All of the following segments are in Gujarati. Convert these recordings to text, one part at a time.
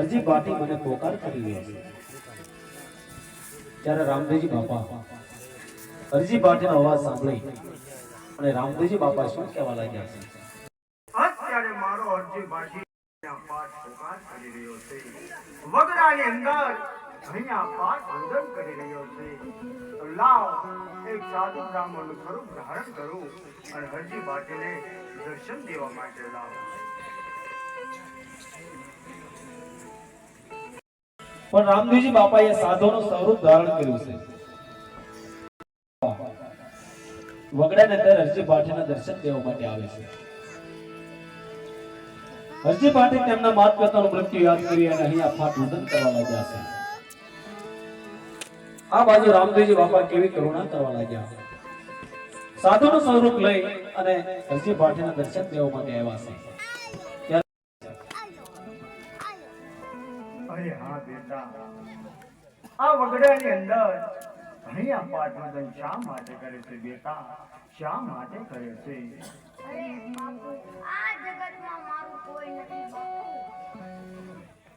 અરજી પાટી મને પોકાર કરી રહ્યો છે. ત્યારે રામદેવજી બાપા, અરજી પાટીનો અવાજ સાંભળી અને રામદેવજી બાપા શું કહેવા લાગ્યા છે? અત્યારે મારો અરજી છે. લાવ, એક સાધુ બ્રાહ્મણનું સ્વરૂપ ધારણ કરું અને હરજી બાટીને દર્શન દેવા માટે લાવ પણ રામદેવજી બાપાએ સાધુનું સ્વરૂપ ધારણ કર્યું છે. વગડાની અંદર અરજી પાટીના દર્શન દેવા માટે આવે છે. હરજી પાઠી તેમના માત પિતાનું મૃત્યુ યાદ કરી અને અહીંયા ફાટ વંદન કરવા લાગ્યા છે. આ બાજુ રામદેવજી બાપા કેવી કરુણા કરવા લાગ્યા. સાધુનું સ્વરૂપ લઈ અને અરજી પાટીના દર્શન દેવા માટે આવ્યા છે. આ વગડાની અંદર અહીંયા પાઠ વંદન શા માટે કરે છે બેટા? શા માટે કરે છે?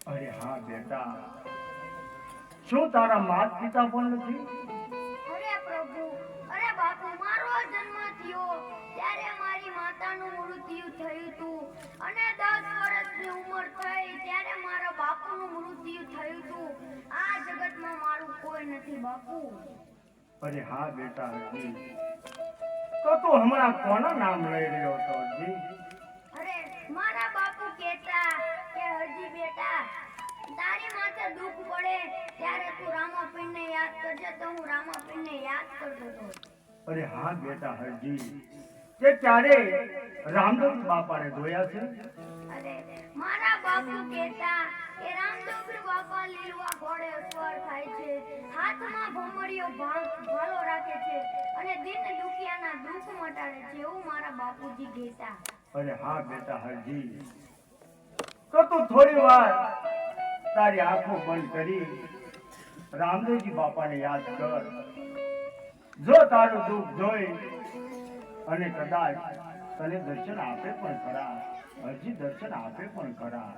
અરે હા બેટા. શું તારા માત પિતા પણ નથી? અરે પ્રભુ અરે બાપુ મારો જન્મ થયો ત્યારે મારી માતાનું મૃત્યુ થયું હતું. અને 10 વર્ષની ઉંમર થઈ મૃત્યુ થયું તું. આ જગતમાં મારું કોઈ નથી બાપુ. અરે હા બેટા જી તો તું હમણાં કોના નામ લઈ રહ્યો હતો જી અરે મારા બાપુ કહેતા કે હજી બેટા તારી માથે દુખ પડે ત્યારે તું રામાપીરને યાદ કરજે તો હું રામાપીરને યાદ કરતો હતો. અરે હા બેટા હરજી તે ત્યારે રામદાસ બાપાને જોયા છે? અરે મારા બાપુ કહેતા રામદેવપીર બાપા લીલવા હાથમાં ભમરીઓ ભાલો રાખે છે અને દિન દુખિયાના દુઃખ મટાડે હા બેટા હરજી. તો તું થોડી વાર તારી આંખો બંધ કરી રામદેવજી બાપાને યાદ કર. જો તારું દુઃખ જોઈ અને કદાચ તને દર્શન આપે પણ ખરા. હજી દર્શન આપે પણ ખરા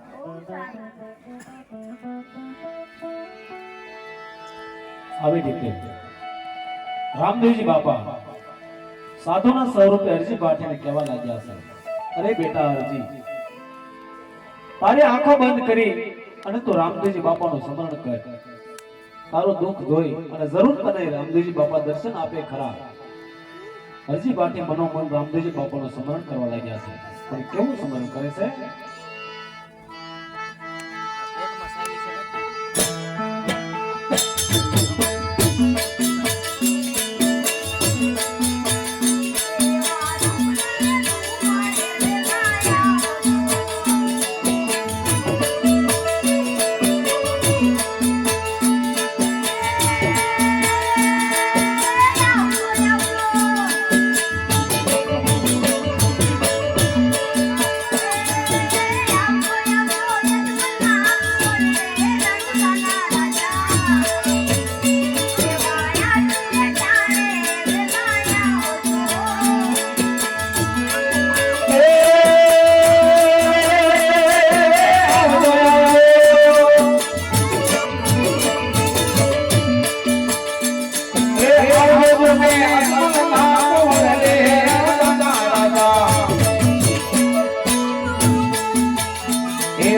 આવી રીતે રામદેવજી બાપા સાધુના સ્વરૂપે અરજી પાટીને કહેવા લાગ્યા છે. અરે બેટા અરજી, તારી આંખો બંધ કરી અને તું રામદેવજી બાપાનું સ્મરણ કર. તારું દુઃખ જોઈ અને જરૂર તને રામદેવજી બાપા દર્શન આપે ખરા. અરજી ભાટી મનોમન રામદેવજી બાપાનું સ્મરણ કરવા લાગ્યા છે. પણ કેવું સ્મરણ કરે છે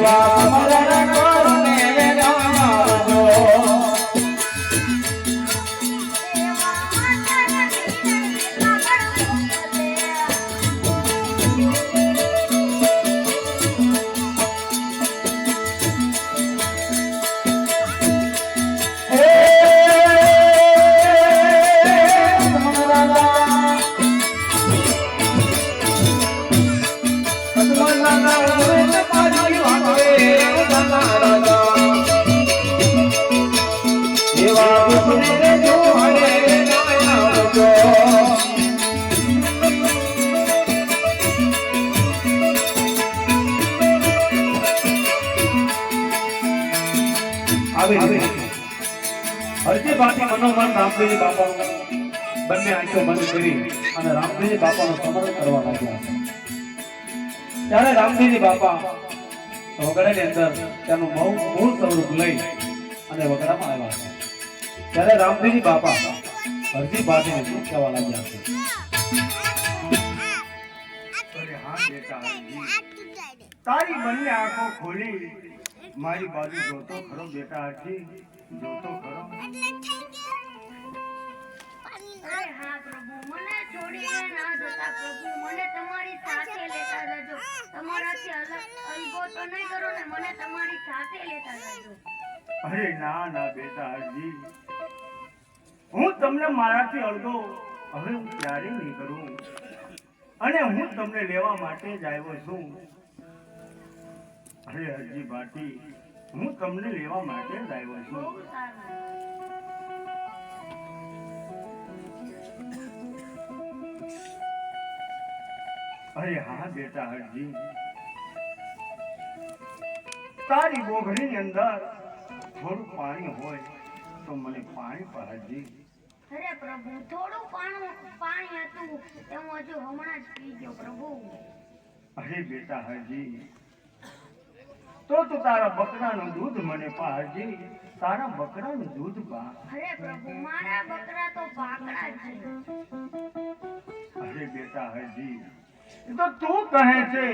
বাবা આવી હરજી ભાટી મનોમન રામદેવજી બાપાનું બંને આંખો બંધ કરી અને રામદેવજી બાપાનું સમરણ કરવા લાગ્યા. ત્યારે રામદેવજી બાપા વગડાની અંદર તેનું બહુ મૂળ સ્વરૂપ લઈ અને વગડામાં આવ્યા છે ત્યારે રામદેવજી બાપા હરજી પાટીને શું કહેવા લાગ્યા છે. તારી બંને આંખો ખોલી મારી બાજુ જોતો ખરો બેટા આઠી જોતો ખરો. અરે હા પ્રભુ મને છોડીને ના જતા પ્રભુ. મને તમારી સાથે લેતા જજો. તમારાથી અલગ અલગો તો નહીં કરો ને મને તમારી સાથે લેતા જજો. અરે ના ના બેટા હરજી હું તમને મારાથી અડધો હવે હું ક્યારે નહીં કરું. અને હું તમને લેવા માટે જ આવ્યો છું. અરે હરજી ભાટી હું તમને લેવા માટે જ આવ્યો છું. અરે હા બેટા હરજી તારી બોઘડીની અંદર થોડું પાણી હોય તો મને પાણી પર હરજી અરે પ્રભુ થોડું પાણી પાણી હતું. તે હું હજુ હમણાં જ પી ગયો પ્રભુ. અરે બેટા હરજી તો તું તારા બકરાનું દૂધ મને પા હરજી તારા બકરાનું દૂધ પા અરે પ્રભુ મારા બકરા તો પાકડા છે. અરે બેટા હરજી એ તો તું કહે છે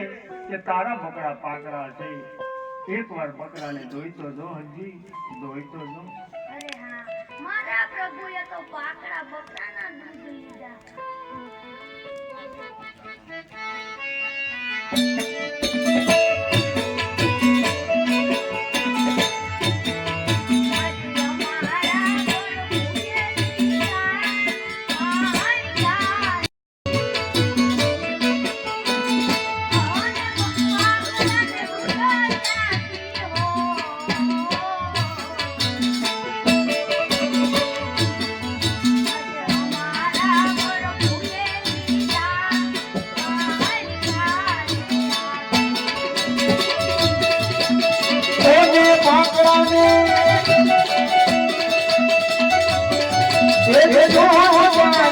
કે તારા બકરા પાકડા છે. એકવાર બકરાને ધોઈ તો દો હજી. ધોઈ તો દો. અરે હા મારા પ્રભુએ તો પાકડા બકરાના દૂધ લીધા.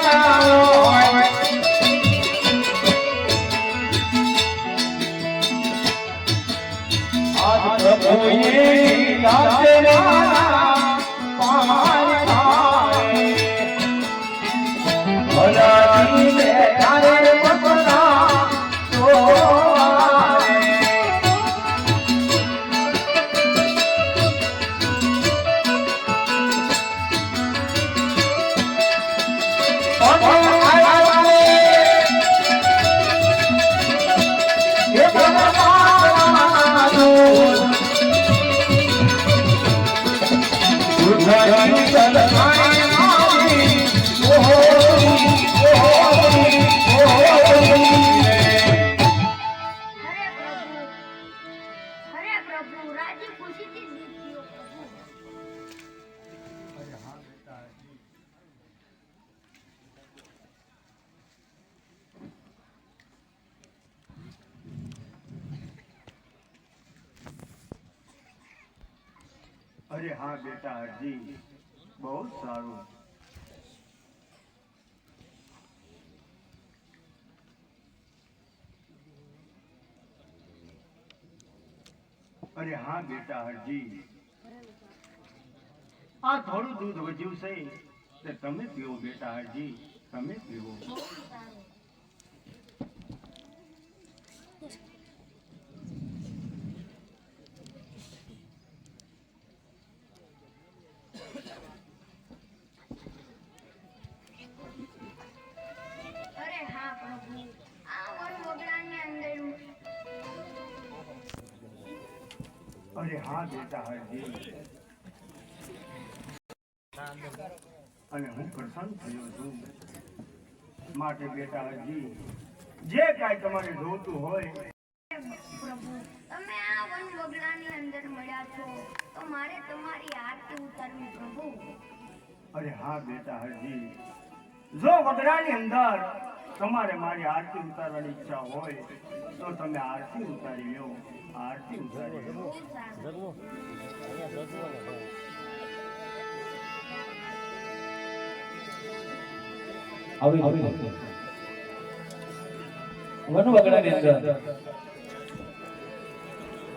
বাঁচাও અરે હા બેટા, હરજી. બહુ સારું. અરે હા બેટા, હરજી. આ થોડું દૂધ વધ્યું છે. તે તમે પીવો બેટા, હરજી. તમે પીવો. અરે હા બેટા હરજી અને હું પ્રસન્ન થયો છું. માટે બેટા હરજી જે કાંઈ તમારે જોતું હોય. પ્રભુ તમે આ વન વગડાની અંદર મળ્યા છો તો મારે તમારી આરતી ઉતારવી પ્રભુ. અરે હા બેટા હરજી જો વગડાની અંદર તમારે મારી આરતી ઉતારવાની ઈચ્છા હોય તો તમે આરતી ઉતારી લો આરતી ઉતારી લો આવી અંદર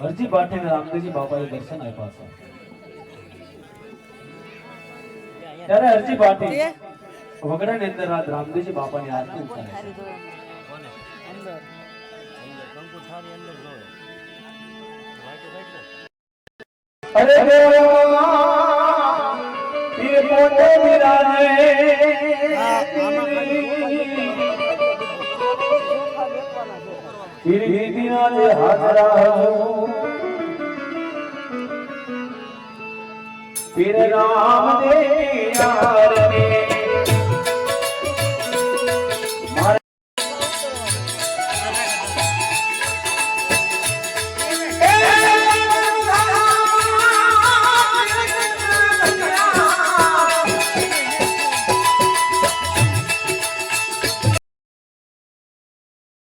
હરજી પાટીલ રામદેવજી બાપાએ દર્શન આપ્યા છે. ત્યારે હરજી બાટી વગડાની અંદર આ રામદેવજી બાપાની આરતી થાય છે. અરે દેવા પીરી